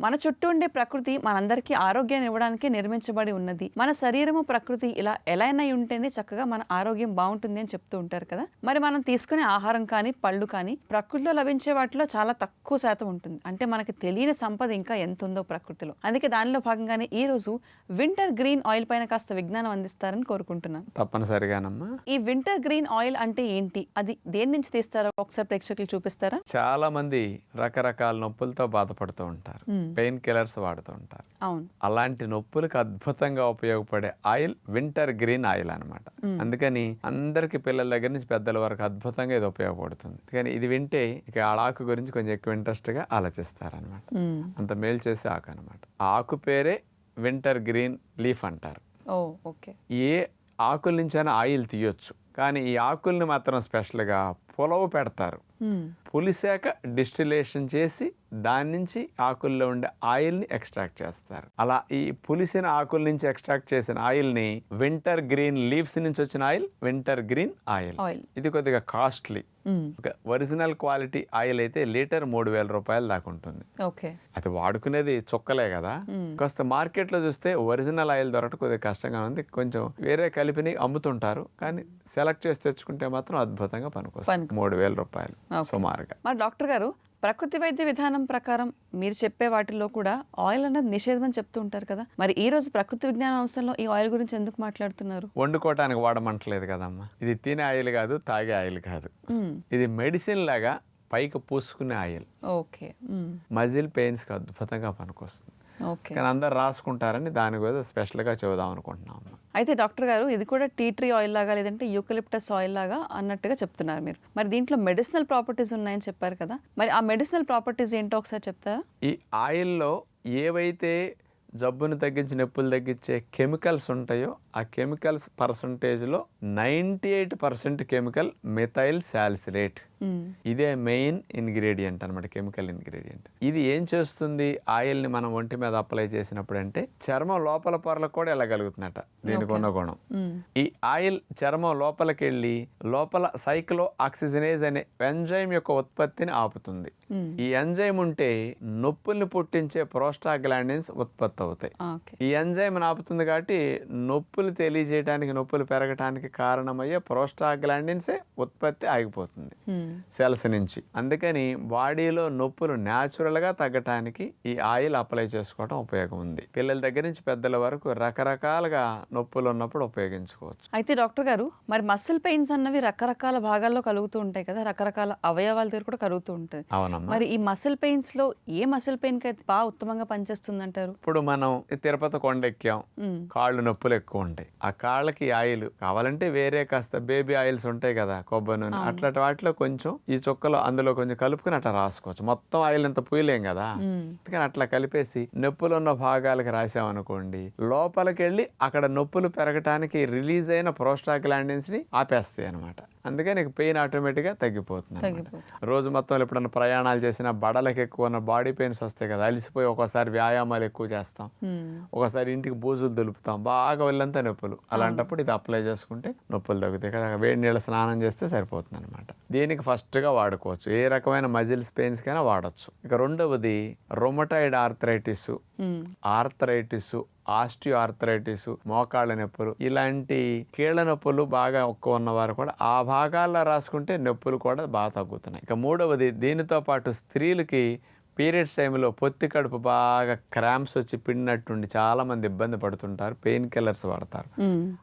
మన చుట్టూ ఉండే ప్రకృతి మనందరికీ ఆరోగ్యాన్ని ఇవ్వడానికి నిర్మించబడి ఉన్నది. మన శరీరము ప్రకృతి ఇలా ఎలా అయినా ఉంటేనే చక్కగా మన ఆరోగ్యం బాగుంటుంది అని చెప్తూ ఉంటారు కదా. మరి మనం తీసుకునే ఆహారం కానీ పళ్ళు కానీ ప్రకృతిలో లభించే వాటిలో చాలా తక్కువ శాతం ఉంటుంది. అంటే మనకి తెలియని సంపద ఇంకా ఎంత ఉందో ప్రకృతిలో. అందుకే దానిలో భాగంగానే ఈ రోజు వింటర్ గ్రీన్ ఆయిల్ పైన కాస్త విజ్ఞానం అందిస్తారని కోరుకుంటున్నాను. తప్పనిసరిగానమ్మా ఈ వింటర్ గ్రీన్ ఆయిల్ అంటే ఏంటి? అది దేని నుంచి తీస్తారో ఒకసారి ప్రేక్షకులు చూపిస్తారా? చాలా మంది రకరకాల నొప్పులతో బాధపడుతూ ఉంటారు. పెయిన్ కిల్లర్స్ వాడుతూ ఉంటారు అవును. అలాంటి నొప్పులకు అద్భుతంగా ఉపయోగపడే ఆయిల్ వింటర్ గ్రీన్ ఆయిల్ అన్నమాట. అందుకని అందరికి పిల్లల దగ్గర నుంచి పెద్దల వరకు అద్భుతంగా ఇది ఉపయోగపడుతుంది. కానీ ఇది వింటే ఇక ఆకు గురించి కొంచెం ఎక్కువ ఇంట్రెస్ట్గా ఆలోచిస్తారనమాట. అంత మేలు చేసే ఆకు అనమాట ఆ ఆకు పేరే వింటర్ గ్రీన్ లీఫ్ అంటారు. ఏ ఆకుల నుంచైనా ఆయిల్ తీయొచ్చు. కానీ ఈ ఆకుల్ని మాత్రం స్పెషల్గా పులవ పెడతారు. పులిసాక డిస్టిలేషన్ చేసి దాని నుంచి ఆకుల్లో ఉండే ఆయిల్ని ఎక్స్ట్రాక్ట్ చేస్తారు. అలా ఈ పులిసిన ఆకుల నుంచి ఎక్స్ట్రాక్ట్ చేసిన ఆయిల్ని వింటర్ గ్రీన్ లీవ్స్ నుంచి వచ్చిన ఆయిల్ వింటర్ గ్రీన్ ఆయిల్. ఇది కొద్దిగా కాస్ట్లీ. ఒక ఒరిజినల్ క్వాలిటీ ఆయిల్ అయితే లీటర్ మూడు వేల రూపాయల దాకా ఉంటుంది. ఓకే. అది వాడుకునేది చుక్కలే కదా. కాస్త మార్కెట్లో చూస్తే ఒరిజినల్ ఆయిల్ దొరకడం కొద్దిగా కష్టంగా ఉంది. కొంచెం వేరే కలిపిని అమ్ముతుంటారు. కానీ సెలెక్ట్ చేసి తెచ్చుకుంటే మాత్రం అద్భుతంగా పనికొస్తుంది. మూడు వేల రూపాయలు Okay. సుమారుగా మరి డాక్టర్ గారు ప్రకృతి వైద్య విధానం ప్రకారం మీరు చెప్పే వాటిల్లో కూడా ఆయిల్ అన్నది నిషేధం అని చెప్తూ ఉంటారు కదా. మరి ఈ రోజు ప్రకృతి విజ్ఞాన అంశంలో ఈ ఆయిల్ గురించి ఎందుకు మాట్లాడుతున్నారు? వండుకోవటానికి వాడమంటలేదు కదమ్మా. ఇది తినే ఆయిల్ కాదు తాగే ఆయిల్ కాదు. ఇది మెడిసిన్ లాగా పైకి పూసుకునే ఆయిల్. ఓకే. మజిల్ పెయిన్స్కి అద్భుతంగా పనికొస్తుంది. కానీ అందరు రాసుకుంటారని దాని మీద స్పెషల్గా చెబుదాం అనుకుంటున్నాం. అయితే డాక్టర్ గారు ఇది కూడా టీ ట్రీ ఆయిల్ లాగా లేదంటే యూకలిప్టస్ ఆయిల్ లాగా అన్నట్టుగా చెప్తున్నారు మీరు. మరి దీంట్లో మెడిసినల్ ప్రాపర్టీస్ ఉన్నాయని చెప్పారు కదా మరి ఆ మెడిసినల్ ప్రాపర్టీస్ ఏంటో ఒకసారి చెప్తారా? ఈ ఆయిల్లో ఏవైతే జబ్బును తగ్గించి నొప్పులు తగ్గించే కెమికల్స్ ఉంటాయో ఆ chemicals పర్సంటేజ్లో ninety eight percent chemical methyl మ్మ్. ఇదే మెయిన్ ఇంగ్రీడియంట్ అనమాట కెమికల్ ఇంగ్రీడియంట్. ఇది ఏం చేస్తుంది? ఆయిల్ని మనం ఒంటి మీద అప్లై చేసినప్పుడు అంటే చర్మం లోపల పొరలకు కూడా వెళ్ళగలుగుతుందట దీనికి ఉన్న గుణం. మ్మ్. ఈ ఆయిల్ చర్మం లోపలికి వెళ్ళి లోపల సైక్లో ఆక్సిజనేజ్ అనే ఎంజైమ్ యొక్క ఉత్పత్తిని ఆపుతుంది. మ్మ్. ఈ ఎంజైమ్ ఉంటే నొప్పుల్ని పుట్టించే ప్రోస్టాగ్లాండిన్స్ ఉత్పత్తి అవుతాయి. ఈ ఎంజైమ్ ఆపుతుంది కాబట్టి నొప్పులు తెలియజేయడానికి నొప్పులు పెరగడానికి కారణమయ్యే ప్రోస్టాగ్లాండిన్సే ఉత్పత్తి ఆగిపోతుంది. సెల్స్ నుంచి. అందుకని బాడీలో నొప్పులు న్యాచురల్గా తగ్గటానికి ఈ ఆయిల్ అప్లై చేసుకోవడం ఉపయోగం ఉంది. పిల్లల దగ్గర నుంచి పెద్దల వరకు రకరకాలుగా నొప్పులు ఉన్నప్పుడు ఉపయోగించుకోవచ్చు. అయితే డాక్టర్ గారు మరి మసిల్ పెయిన్స్ అన్నవి రకరకాల భాగాల్లో కలుగుతూ ఉంటాయి కదా రకరకాల అవయవాల దగ్గర కూడా కలుగుతూ ఉంటుంది అవునమ్మా. మరి ఈ మసిల్ పెయిన్స్లో ఏ మసిల్ పెయిన్కి అయితే బాగా ఉత్తమంగా పనిచేస్తుంది అంటారు ఇప్పుడు మనం తిరుపతి కొండ ఎక్కాం. కాళ్ళు నొప్పులు ఎక్కువ ఉంటాయి. ఆ కాళ్ళకి ఆయిల్ కావాలంటే వేరే కాస్త బేబీ ఆయిల్స్ ఉంటాయి కదా కొబ్బరి నూనె అట్లాంటి వాటిలో కొంచెం ఈ చుక్కలో అందులో కొంచెం కలుపుకుని అట్లా రాసుకోవచ్చు. మొత్తం ఆయిల్ అంత పూయలేం కదా అందుకని అట్లా కలిపేసి నొప్పులు ఉన్న భాగాలకు రాసామనుకోండి లోపలికి వెళ్ళి అక్కడ నొప్పులు పెరగటానికి రిలీజ్ అయిన ప్రోస్టాగ్లాండిన్స్ని ఆపేస్తాయి అనమాట అందుకని నీకు పెయిన్ ఆటోమేటిక్గా తగ్గిపోతుంది. రోజు మొత్తం ఎప్పుడన్నా ప్రయాణాలు చేసినా బడలకు ఎక్కువ ఉన్న బాడీ పెయిన్స్ వస్తాయి కదా అలిసిపోయి ఒక్కోసారి వ్యాయామాలు ఎక్కువ చేస్తాం. ఒకసారి ఇంటికి బూజులు దులుపుతాం బాగా వెళ్ళంతా నొప్పులు. అలాంటప్పుడు ఇది అప్లై చేసుకుంటే నొప్పులు తగ్గుతాయి కదా వేడి నీళ్ళ స్నానం చేస్తే సరిపోతుంది అనమాట దీనికి ఫస్ట్గా వాడుకోవచ్చు ఏ రకమైన మజిల్స్ పెయిన్స్కైనా వాడచ్చు ఇక రెండవది rheumatoid arthritis. Arthritis osteoarthritis మోకాళ్ళ నొప్పులు ఇలాంటి కీళ్ళ నొప్పులు బాగా ఎక్కువ ఉన్నవారు కూడా ఆ భాగాల్లో రాసుకుంటే నొప్పులు కూడా బాగా తగ్గుతున్నాయి ఇక మూడవది దీనితో పాటు స్త్రీలకి పీరియడ్స్ టైంలో పొత్తి కడుపు బాగా క్రాంప్స్ వచ్చి పిండినట్టుండి చాలా మంది ఇబ్బంది పడుతుంటారు పెయిన్ కిల్లర్స్ వాడతారు.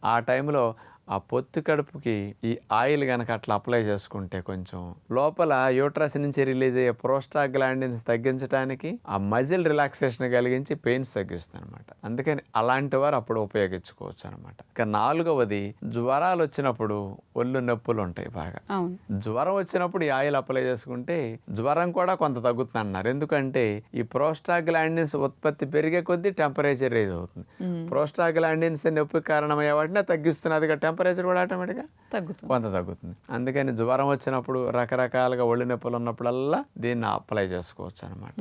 ఆ టైంలో ఆ పొత్తి కడుపుకి ఈ ఆయిల్ కనుక అట్లా అప్లై చేసుకుంటే కొంచెం లోపల యూట్రస్ నుంచి రిలీజ్ అయ్యే ప్రోస్టాగ్లాండిన్స్ తగ్గించడానికి ఆ మజిల్ రిలాక్సేషన్ కలిగించి పెయిన్స్ తగ్గిస్తుంది అనమాట అందుకని అలాంటి వారు అప్పుడు ఉపయోగించుకోవచ్చు అనమాట ఇక నాలుగవది జ్వరాలు వచ్చినప్పుడు ఒళ్ళు నొప్పులు ఉంటాయి బాగా. జ్వరం వచ్చినప్పుడు ఈ ఆయిల్ అప్లై చేసుకుంటే జ్వరం కూడా కొంత తగ్గుతుంది అన్నారు ఎందుకంటే ఈ ప్రోస్టాగ్లాండిన్స్ ఉత్పత్తి పెరిగే కొద్దీ టెంపరేచర్ రైజ్ అవుతుంది. ప్రోస్టాగ్లాండిన్స్ నొప్పి కారణమయ్యే వాటిని తగ్గిస్తున్నది టెంపరేచర్ కూడా ఆటోమేటిక్గా తగ్గుతుంది. కొంత తగ్గుతుంది. అందుకని జ్వరం వచ్చినప్పుడు రకరకాలుగా ఒళ్ళు నొప్పులు ఉన్నప్పుడల్లా దీన్ని అప్లై చేసుకోవచ్చు అనమాట.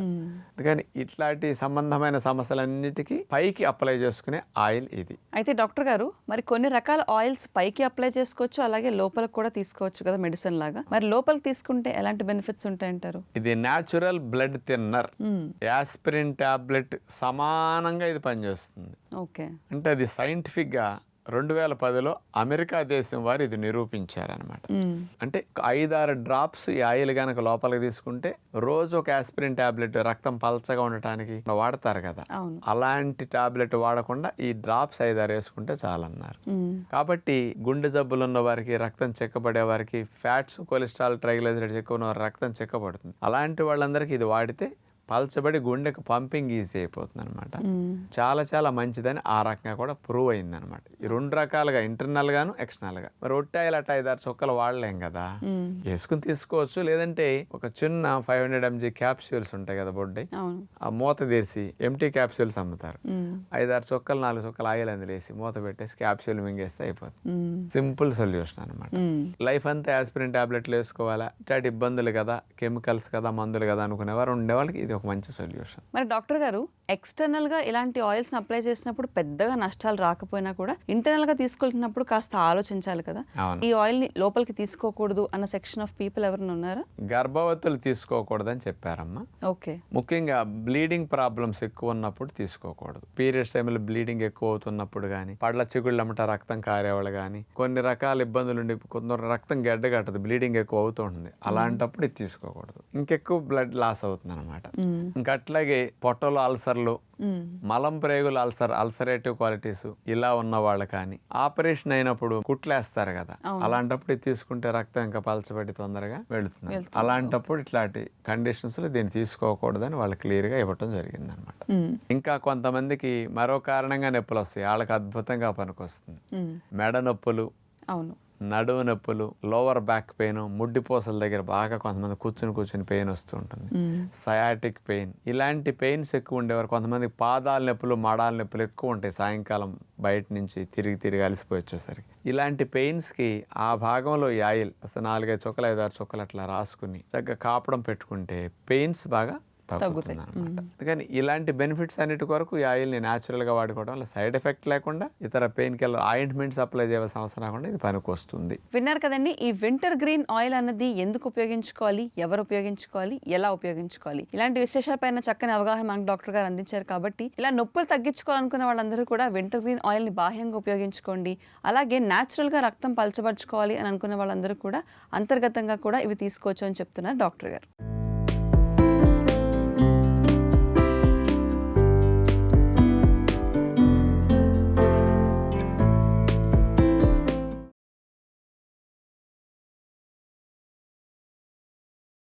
అందుకని ఇట్లాంటి సంబంధమైన సమస్యలన్నిటికీ పైకి అప్లై చేసుకునే ఆయిల్ ఇది. అయితే డాక్టర్ గారు మరి కొన్ని రకాల ఆయిల్స్ పైకి అప్లై చేసుకోవచ్చు అలాగే లోపలికి కూడా తీసుకోవచ్చు కదా మెడిసిన్ లాగా. మరి లోపలికి తీసుకుంటే ఎలాంటి బెనిఫిట్స్ ఉంటాయంటారు? ఇది natural blood thinner. Aspirin tablet సమానంగా ఇది పనిచేస్తుంది. ఓకే. అంటే అది సైంటిఫిక్గా రెండు వేల పదిలో అమెరికా దేశం వారు ఇది నిరూపించారనమాట. అంటే ఐదారు డ్రాప్స్ ఈ ఆయిల్ కనుక లోపలికి తీసుకుంటే రోజు ఒక ఆస్పిరిన్ టాబ్లెట్ రక్తం పల్చగా ఉండటానికి వాడతారు కదా. అలాంటి టాబ్లెట్ వాడకుండా ఈ డ్రాప్స్ ఐదారు వేసుకుంటే చాలన్నారు. కాబట్టి గుండె జబ్బులు ఉన్న వారికి రక్తం చెక్కబడే వారికి ఫ్యాట్స్ కొలెస్ట్రాల్ ట్రైగ్లైజరైడ్స్ ఎక్కువ ఉన్న రక్తం చెక్కబడుతుంది. అలాంటి వాళ్ళందరికీ ఇది వాడితే పల్చబడి గుండెకు పంపింగ్ ఈజీ అయిపోతుంది అనమాట. చాలా చాలా మంచిదని ఆ రకంగా కూడా ప్రూవ్ అయింది అనమాట ఈ రెండు రకాలుగా ఇంటర్నల్ గాను ఎక్స్టర్నల్గా. మరి ఒట్టాయిలు అట్ట ఐదారు చొక్కలు వాడలేం కదా. వేసుకుని తీసుకోవచ్చు. లేదంటే ఒక చిన్న ఫైవ్ హండ్రెడ్ ఎంజీ క్యాప్సూల్స్ ఉంటాయి కదా బొడ్డై. ఆ మూత తీసి ఎంటీ క్యాప్సూల్స్ అమ్ముతారు. మ్మ్. ఐదారు చొక్కలు నాలుగు చొక్కలు ఆయిల్ అందులో వేసి మూత పెట్టేసి క్యాప్సూల్ మింగేస్తే అయిపోతుంది. సింపుల్ సొల్యూషన్ అనమాట. లైఫ్ అంతా యాస్పిరిన్ టాబ్లెట్లు వేసుకోవాలా? ఇట్లాంటి ఇబ్బందులు కదా కెమికల్స్ కదా మందులు కదా అనుకునేవారు. ఉండేవాళ్ళకి ఇది ఒక మంచి సొల్యూషన్. మరి డాక్టర్ గారు ఎక్స్టర్నల్గా ఇలాంటి ఆయిల్స్ అప్లై చేసినప్పుడు పెద్దగా నష్టాలు రాకపోయినా కూడా ఇంటర్నల్గా తీసుకెళ్తున్నప్పుడు కాస్త ఆలోచించాలి కదా. ఈ ఆయిల్ని లోపలికి తీసుకోకూడదు అన్న సెక్షన్ ఆఫ్ పీపుల్ ఎవరైనా ఉన్నారా? గర్భవతులు తీసుకోకూడదని చెప్పారమ్మా. ఓకే. ముఖ్యంగా బ్లీడింగ్ ప్రాబ్లమ్స్ ఎక్కువ ఉన్నప్పుడు తీసుకోకూడదు. పీరియడ్స్ టైంలో బ్లీడింగ్ ఎక్కువ అవుతున్నప్పుడు కానీ పళ్ళ చిగుళ్ళమ్మట రక్తం కారేవాళ్ళు కానీ కొన్ని రకాల ఇబ్బందులు ఉండి కొందరు రక్తం గడ్డ కట్టదు బ్లీడింగ్ ఎక్కువ అవుతూ ఉంటుంది. అలాంటప్పుడు ఇది తీసుకోకూడదు. ఇంకెక్కువ బ్లడ్ లాస్ అవుతుంది అనమాట. ఇంకా అట్లాగే పొట్టలో అల్సర్లు. మలం ప్రేగుల అల్సర్ అల్సరేటివ్ క్వాలిటీస్ ఇలా ఉన్న వాళ్ళు కానీ ఆపరేషన్ అయినప్పుడు కుట్లేస్తారు కదా. అలాంటప్పుడు తీసుకుంటే రక్తం ఇంకా పలచబడి తొందరగా వెళుతుంది. అలాంటప్పుడు ఇట్లాంటి కండిషన్స్లో దీన్ని తీసుకోకూడదని వాళ్ళు క్లియర్గా ఇవ్వటం జరిగింది అనమాట. ఇంకా కొంతమందికి మరో కారణంగా నొప్పులు వస్తాయి. వాళ్ళకి అద్భుతంగా పనికొస్తుంది. మెడ నొప్పులు అవును. నడుము నొప్పులు లోవర్ బ్యాక్ పెయిన్ ముడ్డిపోసల దగ్గర బాగా కొంతమంది కూర్చుని కూర్చుని పెయిన్ వస్తూ ఉంటుంది. సయాటిక్ పెయిన్ ఇలాంటి పెయిన్స్ ఎక్కువ ఉండేవారు. కొంతమంది పాదాల నొప్పులు మడాల నొప్పులు ఎక్కువ ఉంటాయి. సాయంకాలం బయట నుంచి తిరిగి తిరిగి అలసిపోయి వచ్చేసరికి. ఇలాంటి పెయిన్స్కి ఆ భాగంలో ఈ ఆయిల్ అసలు నాలుగైదు చుక్కలు ఐదారు చుక్కలు అట్లా రాసుకుని చక్కగా కాపడం పెట్టుకుంటే పెయిన్స్ బాగా తగ్గుతుంది అనమాట అందుకని ఇలాంటి బెనిఫిట్స్ అన్నిటి కొరకు ఈ ఆయిల్ని న్యాచురల్గా వాడుకోవడం వల్ల సైడ్ ఎఫెక్ట్ లేకుండా ఇతర పెయిన్ కిల్లర్ ఆయింట్మెంట్స్ అప్లై చేయాల్సిన అవసరం రాకుండా ఇది పనికి వస్తుంది విన్నారు కదండి ఈ వింటర్ గ్రీన్ ఆయిల్ అన్నది ఎందుకు ఉపయోగించుకోవాలి ఎవరు ఉపయోగించుకోవాలి ఎలా ఉపయోగించుకోవాలి? ఇలాంటి విశేషాలపైన చక్కని అవగాహన మనకు డాక్టర్ గారు అందించారు కాబట్టి ఇలా నొప్పులు తగ్గించుకోవాలనుకునే వాళ్ళందరూ కూడా వింటర్ గ్రీన్ ఆయిల్ని బాహ్యంగా ఉపయోగించుకోండి అలాగే natural గా రక్తం పలచబరుచుకోవాలి అని అనుకునే వాళ్ళందరూ కూడా అంతర్గతంగా కూడా ఇవి తీసుకోవచ్చు అని చెప్తున్నారు డాక్టర్ గారు.